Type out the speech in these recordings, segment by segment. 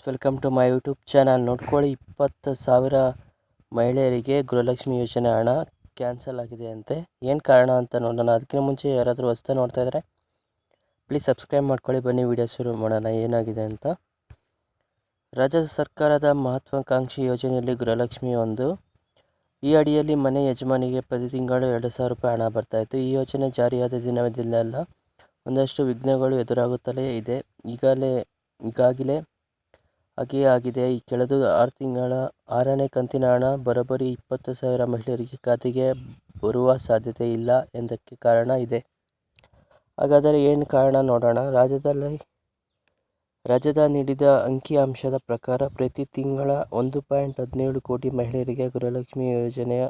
Welcome to my YouTube channel ನೋಡ್ಕೊಳ್ಳಿ, ಇಪ್ಪತ್ತು ಸಾವಿರ ಮಹಿಳೆಯರಿಗೆ ಗೃಹಲಕ್ಷ್ಮಿ ಯೋಜನೆ ಹಣ ಕ್ಯಾನ್ಸಲ್ ಆಗಿದೆ ಅಂತೆ. ಏನು ಕಾರಣ ಅಂತ ನೋಡೋಣ. ಅದಕ್ಕಿಂತ ಮುಂಚೆ ಯಾರಾದರೂ ಹೊಸ್ತಾ ನೋಡ್ತಾ ಇದ್ದರೆ ಪ್ಲೀಸ್ ಸಬ್ಸ್ಕ್ರೈಬ್ ಮಾಡ್ಕೊಳ್ಳಿ. ಬನ್ನಿ ವಿಡಿಯೋ ಶುರು ಮಾಡೋಣ. ಏನಾಗಿದೆ ಅಂತ. ರಾಜ್ಯ ಸರ್ಕಾರದ ಮಹತ್ವಾಕಾಂಕ್ಷಿ ಯೋಜನೆಯಲ್ಲಿ ಗೃಹಲಕ್ಷ್ಮಿ ಒಂದು. ಈ ಅಡಿಯಲ್ಲಿ ಮನೆ ಯಜಮಾನಿಗೆ ಪ್ರತಿ ತಿಂಗಳು ಎರಡು ಸಾವಿರ ರೂಪಾಯಿ ಹಣ ಬರ್ತಾಯಿತ್ತು ಈ ಯೋಜನೆ ಜಾರಿಯಾದ ದಿನವಿದೆಲ್ಲ ಒಂದಷ್ಟು ವಿಘ್ನಗಳು ಎದುರಾಗುತ್ತಲೇ ಇದೆ. ಈಗಲೇ, ಈಗಾಗಲೇ ಹಾಗೆಯೇ ಆಗಿದೆ ಈ ಕೆಳದು ಆರು ತಿಂಗಳ ಆರನೇ ಕಂತಿನ ಹಣ ಬರೋಬ್ಬರಿ ಇಪ್ಪತ್ತು ಸಾವಿರ ಮಹಿಳೆಯರಿಗೆ ಖಾತೆಗೆ ಬರುವ ಸಾಧ್ಯತೆ ಇಲ್ಲ ಎಂದಕ್ಕೆ ಕಾರಣ ಇದೆ. ಹಾಗಾದರೆ ಏನು ಕಾರಣ ನೋಡೋಣ. ರಾಜ್ಯದಲ್ಲಿ, ರಾಜ್ಯದ ನೀಡಿದ ಅಂಕಿಅಂಶದ ಪ್ರಕಾರ ಪ್ರತಿ ತಿಂಗಳ ಒಂದು ಪಾಯಿಂಟ್ ಹದಿನೇಳು ಕೋಟಿ ಮಹಿಳೆಯರಿಗೆ ಗೃಹಲಕ್ಷ್ಮಿ ಯೋಜನೆಯ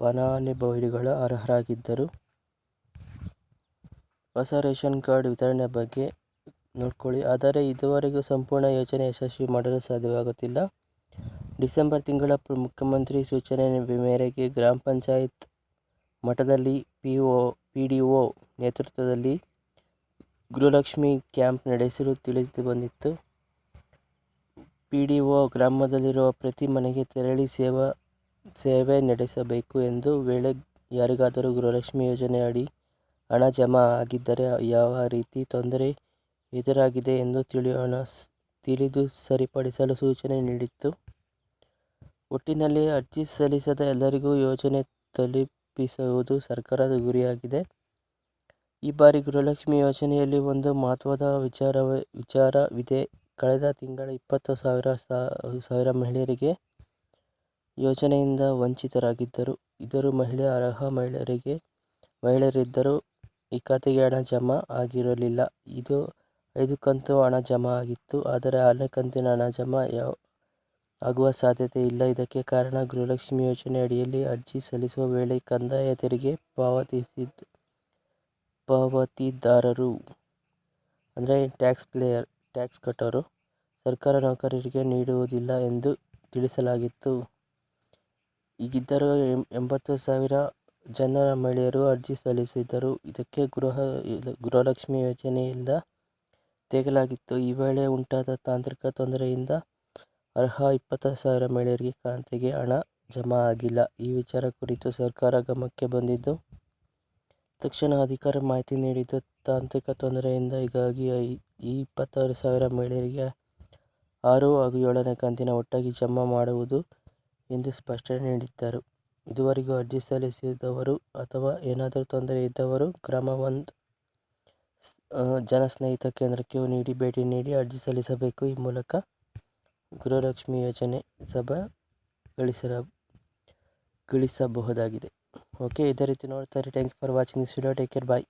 ಫಲಾನುಭವಿಗಳು ಅರ್ಹರಾಗಿದ್ದರು. ಹೊಸ ರೇಷನ್ ಕಾರ್ಡ್ ವಿತರಣೆ ಬಗ್ಗೆ ನೋಡ್ಕೊಳ್ಳಿ. ಆದರೆ ಇದುವರೆಗೂ ಸಂಪೂರ್ಣ ಯೋಜನೆ ಯಶಸ್ವಿ ಮಾಡಲು ಸಾಧ್ಯವಾಗುತ್ತಿಲ್ಲ. ಡಿಸೆಂಬರ್ ತಿಂಗಳ ಮುಖ್ಯಮಂತ್ರಿ ಸೂಚನೆ ಮೇರೆಗೆ ಗ್ರಾಮ ಪಂಚಾಯತ್ ಮಟ್ಟದಲ್ಲಿ P O P D O ನೇತೃತ್ವದಲ್ಲಿ ಗೃಹಲಕ್ಷ್ಮಿ ಕ್ಯಾಂಪ್ ನಡೆಸಲು ತಿಳಿದು ಬಂದಿತ್ತು. ಪಿ ಡಿ ಒ ಗ್ರಾಮದಲ್ಲಿರುವ ಪ್ರತಿ ಮನೆಗೆ ತೆರಳಿ ಸೇವಾ, ಸೇವೆ ನಡೆಸಬೇಕು ಎಂದು ವೇಳೆ ಯಾರಿಗಾದರೂ ಗೃಹಲಕ್ಷ್ಮಿ ಯೋಜನೆ ಅಡಿ ಹಣ ಜಮಾ ಆಗಿದ್ದರೆ ಯಾವ ರೀತಿ ತೊಂದರೆ ಎದುರಾಗಿದೆ ಎಂದು ತಿಳಿಯೋಣ. ತಿಳಿದು ಸರಿಪಡಿಸಲು ಸೂಚನೆ ನೀಡಿತ್ತು. ಒಟ್ಟಿನಲ್ಲಿ ಅರ್ಜಿ ಸಲ್ಲಿಸದ ಎಲ್ಲರಿಗೂ ಯೋಜನೆ ತಲುಪಿಸುವುದು ಸರ್ಕಾರದ ಗುರಿಯಾಗಿದೆ. ಈ ಬಾರಿ ಗೃಹಲಕ್ಷ್ಮಿ ಯೋಜನೆಯಲ್ಲಿ ಒಂದು ಮಹತ್ವದ ವಿಚಾರ ವಿಚಾರವಿದೆ. ಕಳೆದ ತಿಂಗಳ ಇಪ್ಪತ್ತು ಸಾವಿರ ಸಾವಿರ ಮಹಿಳೆಯರಿಗೆ ಯೋಜನೆಯಿಂದ ವಂಚಿತರಾಗಿದ್ದರು. ಇದರು ಮಹಿಳೆ ಅರ್ಹ ಮಹಿಳೆಯರಿಗೆ, ಮಹಿಳೆಯರಿದ್ದರೂ ಈ ಖಾತೆಗೆ ಹಣ ಜಮಾ ಆಗಿರಲಿಲ್ಲ. ಇದು ಐದು ಕಂತು ಹಣ ಜಮಾ ಆಗಿತ್ತು, ಆದರೆ ಆರನೇ ಕಂತಿನ ಹಣ ಜಮಾ ಯಾವ ಆಗುವ ಸಾಧ್ಯತೆ ಇಲ್ಲ. ಇದಕ್ಕೆ ಕಾರಣ ಗೃಹಲಕ್ಷ್ಮಿ ಯೋಜನೆ ಅಡಿಯಲ್ಲಿ ಅರ್ಜಿ ಸಲ್ಲಿಸುವ ವೇಳೆ ಕಂದಾಯ ತೆರಿಗೆ ಪಾವತಿಸಿದ, ಪಾವತಿದಾರರು, ಅಂದರೆ ಟ್ಯಾಕ್ಸ್ ಪ್ಲೇಯರ್, ಟ್ಯಾಕ್ಸ್ ಕಟ್ಟೋರು, ಸರ್ಕಾರ ನೌಕರರಿಗೆ ನೀಡುವುದಿಲ್ಲ ಎಂದು ತಿಳಿಸಲಾಗಿತ್ತು. ಈಗಿದ್ದರೂ ಎಂಬತ್ತು ಸಾವಿರ ಜನರ ಮಹಿಳೆಯರು ಅರ್ಜಿ ಸಲ್ಲಿಸಿದ್ದರು. ಇದಕ್ಕೆ ಗೃಹ, ಗೃಹಲಕ್ಷ್ಮಿ ಯೋಜನೆಯಿಂದ ತೆಗೆಯಲಾಗಿತ್ತು ಈ ವೇಳೆ ಉಂಟಾದ ತಾಂತ್ರಿಕ ತೊಂದರೆಯಿಂದ ಅರ್ಹ ಇಪ್ಪತ್ತು ಸಾವಿರ ಮಹಿಳೆಯರಿಗೆ ಖಾತೆಗೆ ಹಣ ಜಮಾ ಆಗಿಲ್ಲ. ಈ ವಿಚಾರ ಕುರಿತು ಸರ್ಕಾರ ಗಮನಕ್ಕೆ ಬಂದಿದ್ದು, ತಕ್ಷಣ ಅಧಿಕಾರಿ ಮಾಹಿತಿ ನೀಡಿದ್ದು, ತಾಂತ್ರಿಕ ತೊಂದರೆಯಿಂದ ಹೀಗಾಗಿ ಈ ಇಪ್ಪತ್ತಾರು ಸಾವಿರ ಮಹಿಳೆಯರಿಗೆ ಆರು ಹಾಗೂ ಏಳನೇ ಕಂತಿನ ಒಟ್ಟಾಗಿ ಜಮಾ ಮಾಡುವುದು ಎಂದು ಸ್ಪಷ್ಟನೆ ನೀಡಿದ್ದರು. ಇದುವರೆಗೂ ಅರ್ಜಿ ಸಲ್ಲಿಸಿದವರು ಅಥವಾ ಏನಾದರೂ ತೊಂದರೆ ಇದ್ದವರು, ಕ್ರಮ ಒಂದು ಜನಸ್ನೇಹಿತ ಕೇಂದ್ರಕ್ಕೆ ನೀಡಿ ಭೇಟಿ ನೀಡಿ ಅರ್ಜಿ ಸಲ್ಲಿಸಬೇಕು. ಈ ಮೂಲಕ ಗೃಹಲಕ್ಷ್ಮಿ ಯೋಜನೆ ಸಭಾ ಗಳಿಸಲ ಗಳಿಸಬಹುದಾಗಿದೆ. ಓಕೆ, ಇದೇ ರೀತಿ ನೋಡ್ತಾರೆ thank you for watching this video take care bye